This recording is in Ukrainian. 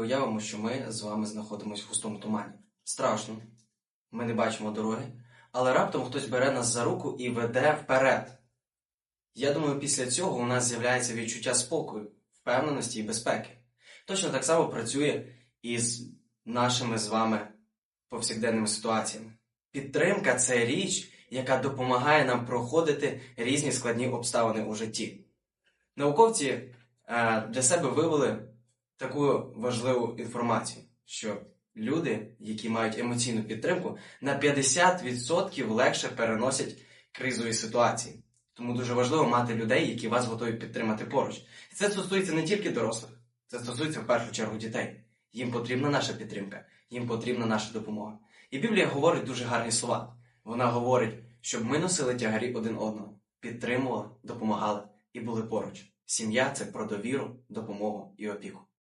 уявимо, що ми з вами знаходимося в густому тумані. Страшно, ми не бачимо дороги, але раптом хтось бере нас за руку і веде вперед. Я думаю, після цього у нас з'являється відчуття спокою, впевненості і безпеки. Точно так само працює і з нашими з вами повсякденними ситуаціями. Підтримка це річ, яка допомагає нам проходити різні складні обставини у житті. Науковці е, для себе вивели таку важливу інформацію, що люди, які мають емоційну підтримку, на 50% легше переносять кризові ситуації. Тому дуже важливо мати людей, які вас готові підтримати поруч. Це стосується не тільки дорослих, це стосується в першу чергу дітей. Їм потрібна наша підтримка, їм потрібна наша допомога. І Біблія говорить дуже гарні слова. Вона говорить, щоб ми носили тягарі один одного, підтримували, допомагали і були поруч. Сім'я це про довіру, допомогу і опіку.